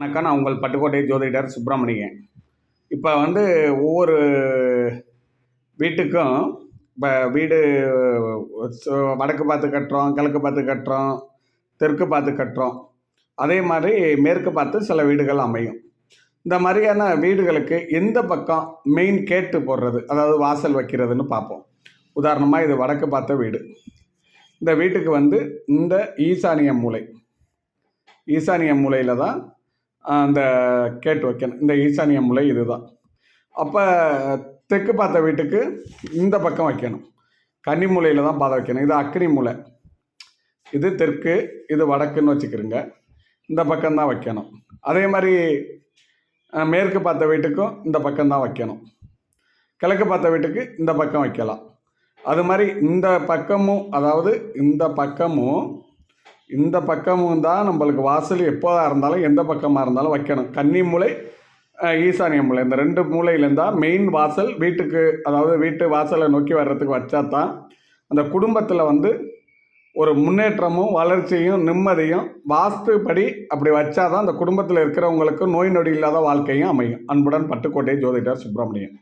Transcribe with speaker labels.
Speaker 1: வணக்கம் நான் உங்கள் பட்டுக்கோட்டை ஜோதிடர் சுப்பிரமணியன். இப்போ வந்து ஒவ்வொரு வீட்டுக்கும் இப்போ வீடு சு- வடக்கு பார்த்து கட்டுறோம் கிழக்கு பார்த்து கட்டுறோம் தெற்கு பார்த்து கட்டுறோம். அதே மாதிரி மேற்கு பார்த்து சில வீடுகள் அமையும். இந்த மாதிரியான வீடுகளுக்கு எந்த பக்கம் மெயின் கேட்டு போடுறது அதாவது வாசல் வைக்கிறதுன்னு பார்ப்போம். உதாரணமாக இது வடக்கு பார்த்த வீடு. இந்த வீட்டுக்கு வந்து இந்த ஈசானிய மூலை. ஈசானிய மூலையில் தான் அந்த கேட் வைக்கணும். இந்த ஈசானிய மூலை இதுதான். அப்போ தெற்கு பார்த்த வீட்டுக்கு இந்த பக்கம் வைக்கணும். கன்னி மூலையில் தான் பாதை வைக்கணும். இது அக்னி மூலை. இது தெற்கு இது வடக்குன்னு வச்சுக்கிறோங்க. இந்த பக்கம் தான் வைக்கணும். அதே மாதிரி மேற்கு பார்த்த வீட்டுக்கும் இந்த பக்கம் தான் வைக்கணும். கிழக்கு பார்த்த வீட்டுக்கு இந்த பக்கம் வைக்கலாம். அது மாதிரி இந்த பக்கமும் அதாவது இந்த பக்கமும் இந்த பக்கமும் தான் நம்மளுக்கு வாசல் எப்போதாக இருந்தாலும் எந்த பக்கமாக இருந்தாலும் வைக்கணும். கன்னி மூலை ஈசானிய மூலை. இந்த ரெண்டு மூலையிலேருந்தா மெயின் வாசல் வீட்டுக்கு அதாவது வீட்டு வாசலை நோக்கி வர்றதுக்கு வச்சா தான் அந்த குடும்பத்தில் வந்து ஒரு முன்னேற்றமும் வளர்ச்சியும் நிம்மதியும் வாஸ்துப்படி அப்படி வச்சாதான் அந்த குடும்பத்தில் இருக்கிறவங்களுக்கு நோய் நொடி இல்லாத வாழ்க்கையும் அமையும். அன்புடன் பட்டுக்கோட்டை ஜோதிடர் சுப்பிரமணியன்.